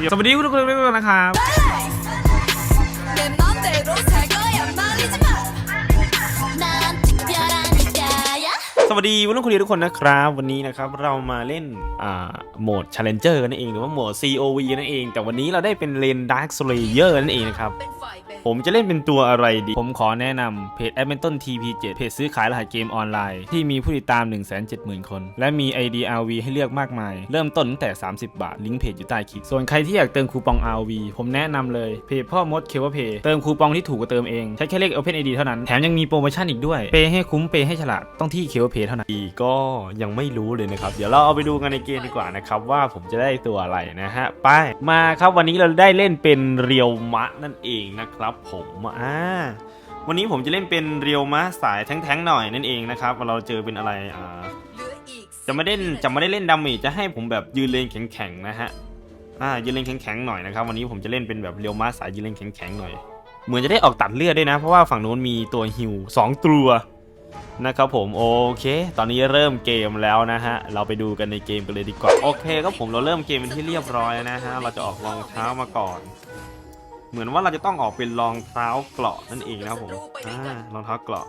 ที่สวัสดีทุกคนด้วยกันนะครับสวัสดีวันรุ่คุณทุกคนนะครับ วันนี้นะครับเรามาเล่นอ่าโหมด Challenger นั่นเองหรือว่าโหมด COV นั่นเอง แต่วันนี้เราได้เป็นเลน Dark Slayer นั่นเองนะครับ เป็นฝ่ายแบ่งผมจะเล่นเป็นตัวอะไรดี ผมขอแนะนำเพจ a d m i n t o n TP7 เพจซื้อขายรหัสเกมออนไลน์ ที่มีผู้ติดตาม 170,000 คน และมี ID RV ให้เลือกมากมาย เริ่มต้นตั้งแต่ 30 บาท ลิงก์เพจอยู่ใต้คลิป ส่วนใครที่อยากเติมคูปอง RV ผมแนะนำเลยเพจพ่อมดเคเวเพเติมคูปองที่ถูกกว่าเติมเอง ใช้แค่เลข Open ID เท่านั้น แถมยังมีโปรโมชั่นอีกด้วย เปย์ให้คุ้มเปย์ให้ฉลาด ต้องที่เคเวเพเท่านั้นอีกก็ยังไม่รู้เลยนะครับ เดี๋ยวเราเอาไปดูกันในเกมดีกว่านะครับว่าผมจะได้ตัวอะไรนะฮะ ไป มาครับวันนี้เราได้เล่นเป็นเรียวมะนั่นเองนะครับผมอ่าวันนี้ผมจะเล่นเป็นเรียวมะสายแท้งๆหน่อยนั่นเองนะครับเราเจอเป็นอะไรอ่าจะไม่ได้จะไม่ได้เล่นดาเมจจะให้ผมแบบยืนเลนแข็งๆนะฮะอ่ายืนเลนแข็งๆหน่อยนะครับวันนี้ผมจะเล่นเป็นแบบเรียวมะสายยืนเลนแข็งๆหน่อย เหมือนจะได้ออกตัดเลือดด้วยนะ เพราะว่าฝั่งนู้นมีตัวฮิวสองตัวนะครับผมโอเค ตอนนี้เริ่มเกมแล้วนะฮะ เราไปดูกันในเกมกันเลยดีกว่า โอเคครับผมเราเริ่มเกมเป็นที่เรียบร้อยนะฮะ เราจะออกรองเท้ามาก่อน เหมือนว่าเราจะต้องออกเป็นรองเท้าเกราะนั่นเองนะครับผมอ่ารองเท้าเกราะ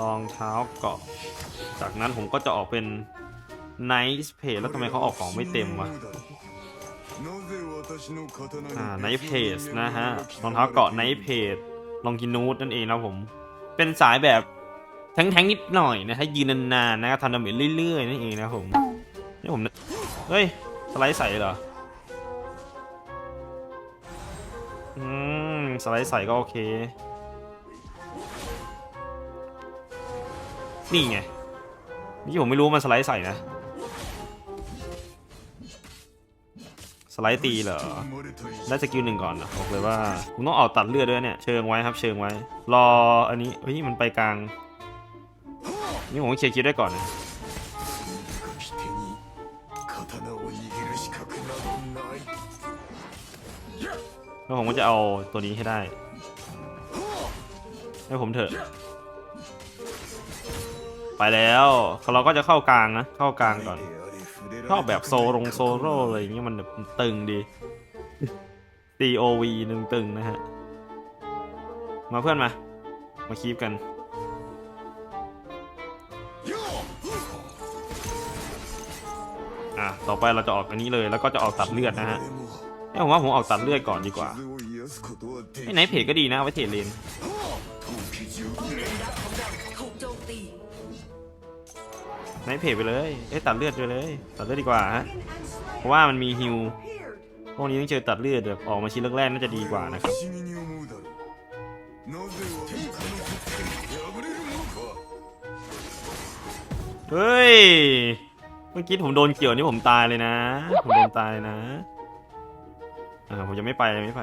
รองเท้าเกราะ จากนั้นผมก็จะออกเป็น Nice Page แล้วทำไมเขาออกของไม่เต็มวะอ่า Nice Page นะฮะรองเท้าเกาะ Nice Page ลองกินูดนั่นเองนะครับผม เป็นสายแบบแทงๆนิดหน่อยนะฮะยืนนานๆนะครับทำดาเมจเรื่อยๆนั่นเองนะครับผมนี่ผมเฮ้ยสไลด์ใส่เหรอ อืม สไลด์ใส่ก็โอเค นี่ไง นี่ผมไม่รู้มันสไลด์ใส่นะ สไลด์ตีเหรอ ได้สกิลหนึ่งก่อนนะบอกเลยว่าผมต้องออกตัดเลือดด้วยเนี่ย เชิงไว้ครับ เชิงไว้ รออันนี้ เฮ้ย มันไปกลาง นี่ผมเคลียร์คิดได้ก่อนนะ แล้วผมก็จะเอาตัวนี้ให้ได้ ให้ผมเถอะ ไปแล้วเราก็จะเข้ากลางนะ เข้ากลางก่อนชอบแบบโซลงโซโล่อะไรอย่างเงี้ยมันแบบตึงดี COV นึงตึงนะฮะ มาเพื่อนมา มาคีบกัน อะ ต่อไปเราจะออกอันนี้เลย แล้วก็จะออกตัดเลือดนะฮะ เอ้ยผมว่าผมออกตัดเลือดก่อนดีกว่าไอ้ไหนเพจก็ดีนะเอาไว้เทรดเลนถูกโจมตีไหนเพจไปเลยเอ้ยตัดเลือดไปเลย ตัดเลือดดีกว่าฮะเพราะว่ามันมีฮิวพวกนี้ต้องเจอตัดเลือดแบบออกมาชิ้นแรกๆน่าจะดีกว่านะครับเฮ้ย เมื่อกี้ผมโดนเกี่ยวนี่ผมตายเลยนะ ผมโดนตายเลยนะ อ่าผมจะไม่ไปไม่ไป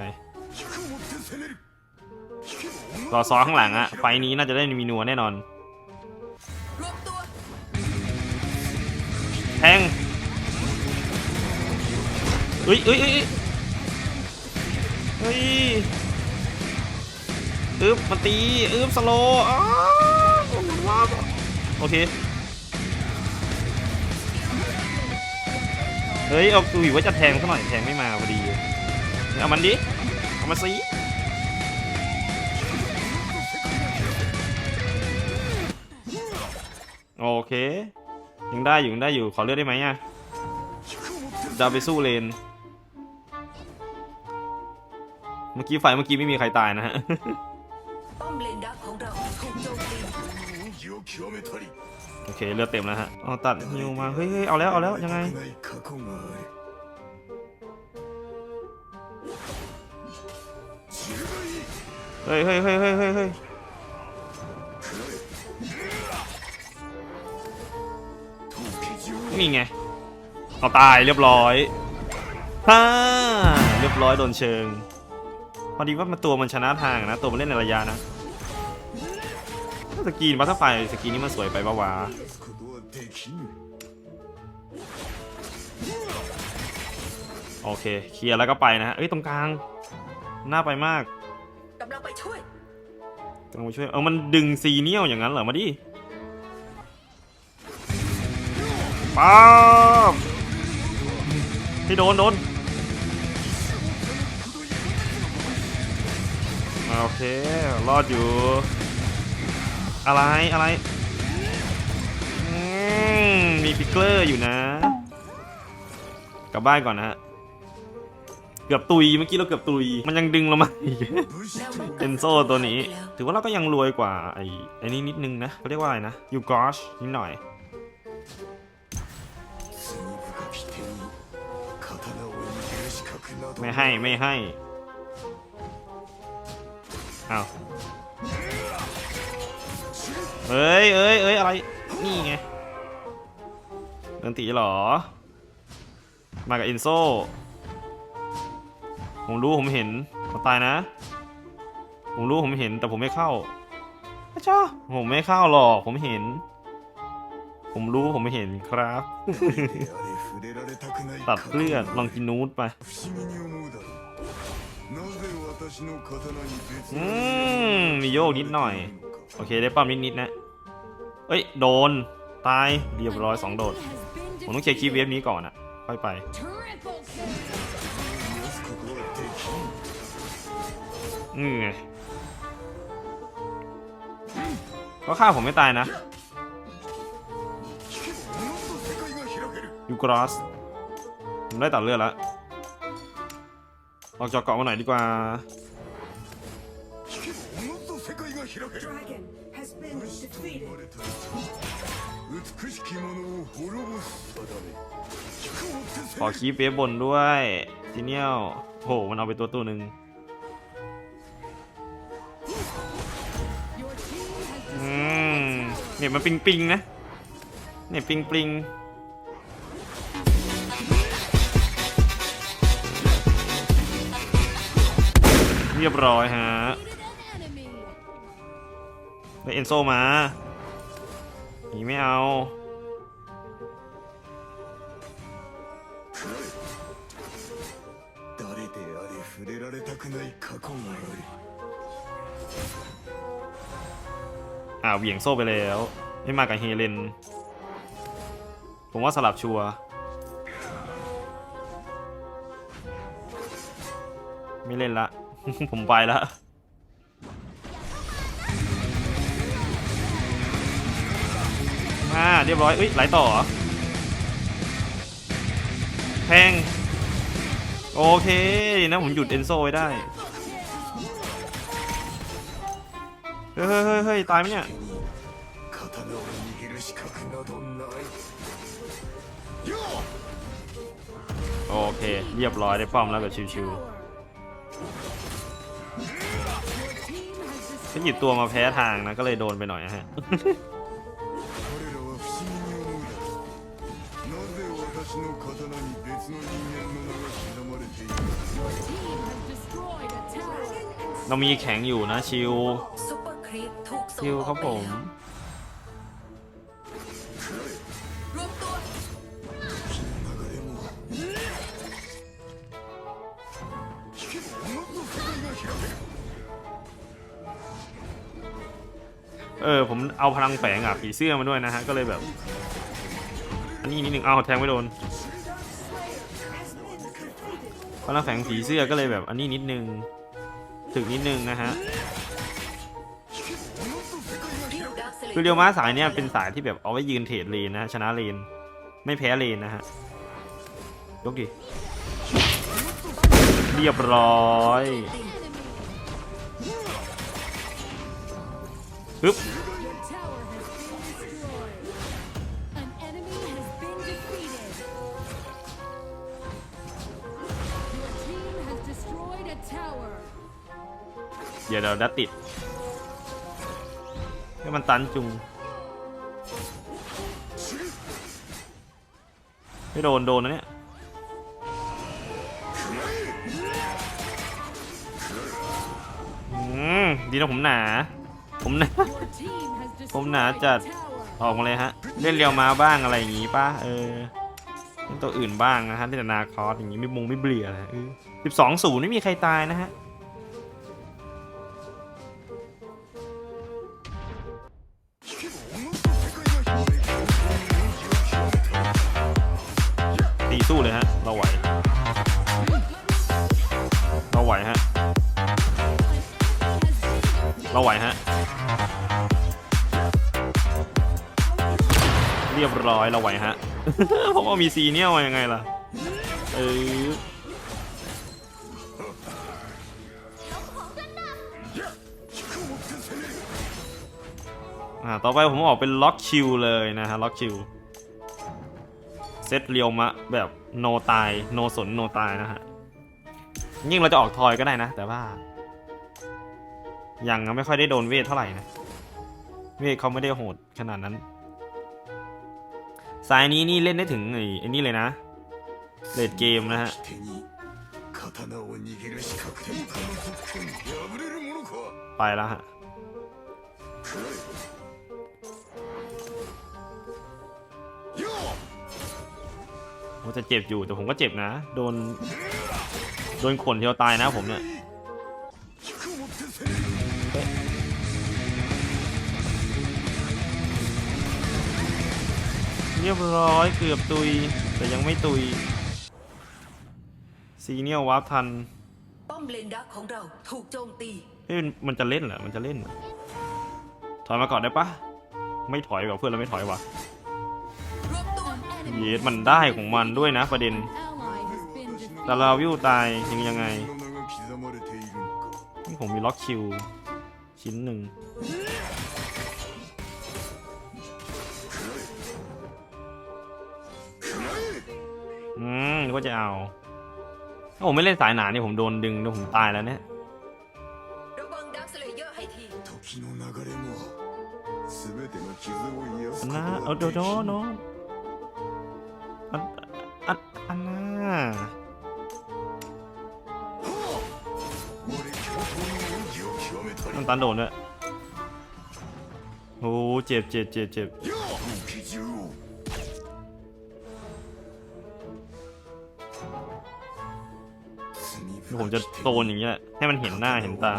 รอซ้อข้างหลังอะไฟนี้น่าจะได้มีนัวแน่นอนรวมตัวแทงเฮ้ยเฮ้ยเฮ้ยเฮ้ยอึ๊บมาตีอึ๊บสโลว์อ้าวว้าวโอเคเฮ้ยเอาดูอยู่ว่าจะแทงซะหน่อยแทงไม่มาพอดี เอามันดิ เอามาสิโอเค ยังได้อยู่ยังได้อยู่ขอเลือกได้ไหมอะจะเอาไปสู้เลน เมื่อกี้ไฟเมื่อกี้ไม่มีใครตายนะฮะโอเคเลือดเต็มแล้วฮะเอาตัดฮิวมา เฮ้ยเอาแล้วเอาแล้วยังไง เฮ้ยเฮ้ยเฮ้ยเฮ้ยเฮ้ยนี่ไง เอาตายเรียบร้อยฮ่าเรียบร้อยโดนเชิง พอดีว่ามันตัวมันชนะทางนะ ตัวมันเล่นในระยะนะสกีนบัตเตอร์ไฟสกีนนี่มันสวยไปปะวะโอเค เคลียร์แล้วก็ไปนะฮะเอ้ย ตรงกลาง น่าไปมาก กำลังมาช่วย เออมันดึงซีเนียลอย่างนั้นเหรอ มาดิป้าบที่โดนโดนโอเค รอดอยู่ อะไรอะไรมีพิกเกอร์อยู่นะ กลับบ้านก่อนนะฮะ เกือบตุยเมื่อกี้เราเกือบตุย มันยังดึงเรามาอีกเอนโซตัวนี้ ถือว่าเราก็ยังรวยกว่าไอ้ไอ้นี่นิดนึงนะเขาเรียกว่าอะไรนะยูกอชนิดหน่อยไม่ให้ไม่ให้เอาเอ้ยเอ้ยเอ้ยอะไร นี่ไงเดินตีหรอ มากับเอนโซ ผมรู้ผมเห็นเขาตายนะ ผมรู้ผมเห็นแต่ผมไม่เข้าอาจ้าผมไม่เข้าหรอกผมเห็น ผมรู้ผมเห็นครับ ตัดเลือดลองกินนูดไปอืมมีโยกนิดหน่อย โอเคได้ป้อมนิดนิดนะ เอ้ย โดน ตายเรียบร้อยสองโดด ผมต้องเคลียร์คีเวฟนี้ก่อนอะค่อยไป อืมไงก็ฆ่าผมไม่ตายนะยูกรอสผมได้ตัดเลือดแล้วออกจากเกาะมาหน่อยดีกว่าขอคีบเวยบนด้วยทีเนียลโหมันเอาไปตัวตัวหนึ่ง เนี่ยมันปิงปิงๆนะ เนี่ยปิงปิงเรียบร้อยฮะ ได้เอนโซมาหนีไม่เอา 誰であれ触れられたくない過去がある อ่าเหวี่ยงโซ่ไปแล้ว ไม่มากับเฮเลน ผมว่าสลับชัวไม่เล่นละ ผมไปละอ่าเรียบร้อยเอ้ยไหลต่อเหรอแพง โอเค นะผมหยุดเอนโซไว้ได้ เฮ้ยเฮ้ยตายไหมเนี่ยโอเค เรียบร้อยได้ป้อมแล้วแบบชิวๆฉันหยิบตัวมาแพ้ทางนะ ก็เลยโดนไปหน่อยฮะเรามีแข็งอยู่นะชิว คลิปถูกส่งวอคอกไปผม แล้วเออ ผมเอาพลังแฝงอะผีเสื้อมาด้วยนะฮะ ก็เลยแบบ อันนี้นิดหนึ่งเอาแทงไม่โดน พลังแฝงผีเสื้อก็เลยแบบ อันนี้นิดนึงถึกนิดนึงนะฮะ คือเรียวม้าสายเนี่ยเป็นสายที่แบบเอาไว้ยืนเทรดเลนนะฮะชนะเลน ไม่แพ้เลนนะฮะ ยกดิ เรียบร้อยปึ๊บเดี๋ยวเดี๋ยวดัดติด ให้มันตันจุง ไม่โดนโดนนะเนี่ย อืม ดีนะผมหนา ผมหนา Your team has ผมหนา destroyed จัด a tower. ออกมาเลยฮะ เล่นเรียวมาบ้างอะไรอย่างงี้ป่ะ เออเล่นตัวอื่นบ้างนะฮะเล่นแต่นาคอสอย่างงี้ไม่มุงไม่เบื่อนะสิบสองศูนย์ไม่มีใครตายนะฮะ สู้เลยฮะ เราไหว เราไหวฮะ Has ไหวฮะ เรียบร้อยเราไหวฮะ เพราะว่ามีซีเนี่ยมายังไงล่ะ เอออ่าต่อไปผมออกเป็นล็อกคิวเลยนะฮะ ล็อกคิว เซตเรียวมะ แบบโนตายโนสนโนตายนะฮะยิ่งเราจะออกทอยก็ได้นะ แต่ว่า ยังไม่ค่อยได้โดนเวทเท่าไหร่นะ เวทเขาไม่ได้โหดขนาดนั้น สายนี้นี่เล่นได้ถึงไอ้นี่เลยนะเลดเกมนะฮะไปแล้วฮะ ผจะเจ็บอยู่แต่ผมก็เจ็บนะ โดน โดนขนเทียวตายนะผมเนี่ยเรียบร้อยเกือบตุย แต่ยังไม่ตุย ซีเนียววาร์ปทันป้อมเลนดักของเราถูกโจมตีเฮ้ยมันจะเล่นเหรอ มันจะเล่น ถอยมาก่อนได้ปะไม่ถอยกับเพื่อนเราไม่ถอยว่ะ เยสมันได้ของมันด้วยนะประเด็นแต่เราวิวตายยังยังไงผมมีล็อกคิว ชิ้นหนึ่งอืมก็จะเอา ถ้าผมไม่เล่นสายหนาเนี่ยผมโดนดึงแล้ผมตายแล้วเนี่ยนะเอาโดโดเนาะ อันอันอันน่ามันตันโดนด้วยโอ้เจ็บเจ็บเจ็บเจ็บผมจะโตนอย่างเงี้ยให้มันเห็นหน้าเห็นตา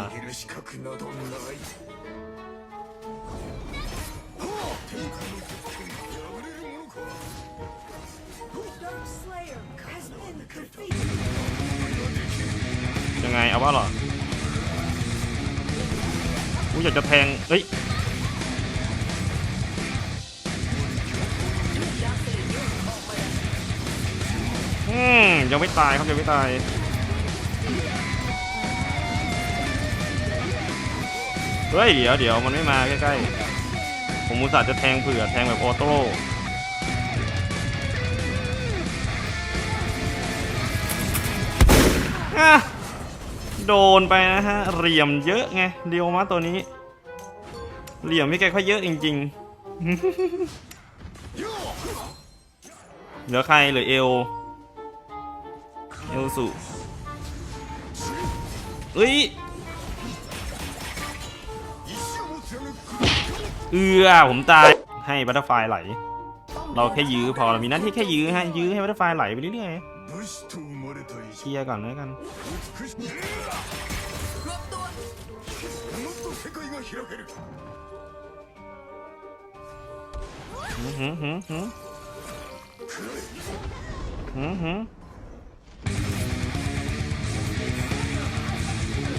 ยังไง เอาว่าหรอกูอยากจะแทง เฮ้ย อืม ยังไม่ตายครับ ยังไม่ตาย เฮ้ย เดี๋ยวเดี๋ยวมันไม่มาใกล้ๆ ผมมุสาจะแทงเผื่อ แทงแบบออโต้ โดนไปนะฮะเหลี่ยมเยอะไงเดียวมาตัวนี้ เหลี่ยมพี่แกค่อยเยอะจริงๆเหลือใครเหลือเอลเอลสุเอ้ยเอือผมตายให้บัตเตอร์ไฟไหล เราแค่ยื้อพอเรามีหน้าที่แค่ยื้อฮะยื้อให้บัตเตอร์ไฟไหลไปเรื่อยๆ 武士と生まれた ๆ 石 เคลียร์ก่อนแล้วกัน 美しい รวบตัว もっと世界が開ける หืมหืมหืมหืมหืมหืม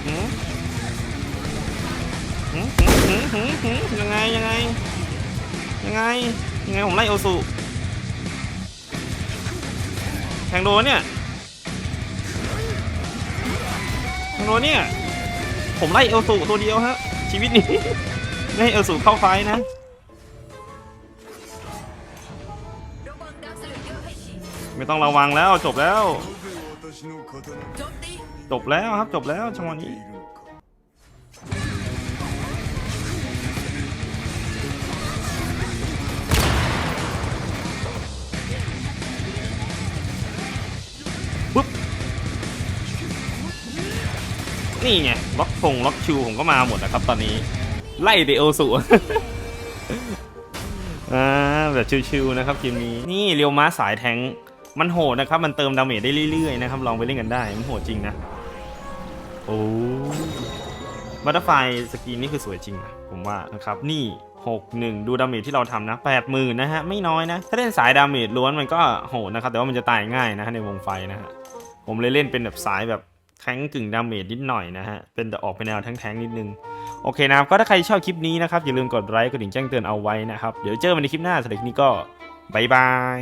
หืมหืมหืมหืมหืมหืมยังไงยังไง ยังไง ยังไงผมไล่โอสุ แทงโดนเนี่ยแทงโดนเนี่ย ผมไล่เอลสูตัวเดียวฮะ ชีวิตนี้ไม่ให้เอลสูเข้าไฟนะไม่ต้องระวังแล้วจบแล้ว จบแล้วครับจบแล้วช่วงนี้ นี่ไงล็อกฟงล็อกคิวผมก็มาหมดนะครับตอนนี้ ไล่เดโอสุอ่าแบบชิวๆนะครับเกมนี้นี่เรียวม้าสายแทงมันโหดนะครับ มันเติมดาเมจได้เรื่อยๆนะครับลองไปเล่นกันได้มันโหดจริงนะโอ้บัตเตอร์ไฟสกีนนี่คือสวยจริงนะผมว่านะครับนี่6 1 ดูดาเมจที่เราทำนะ80,000นะฮะ ไม่น้อยนะ ถ้าเล่นสายดาเมจล้วนมันก็โหดนะครับ แต่ว่ามันจะตายง่ายนะฮะในวงไฟนะฮะ ผมเลยเล่นเป็นแบบสายแบบ แทงกึ่งดาเมจนิดหน่อยนะฮะ เป็นแต่ออกไปแนแนวแทงๆนิดนึง โอเคนะครับ ก็ถ้าใครชอบคลิปนี้นะครับ อย่าลืมกดไลค์กดดิ่งแจ้งเตือนเอาไว้นะครับ เดี๋ยวเจอกันในคลิปหน้าสำหรับคลิปนี้ก็บายบาย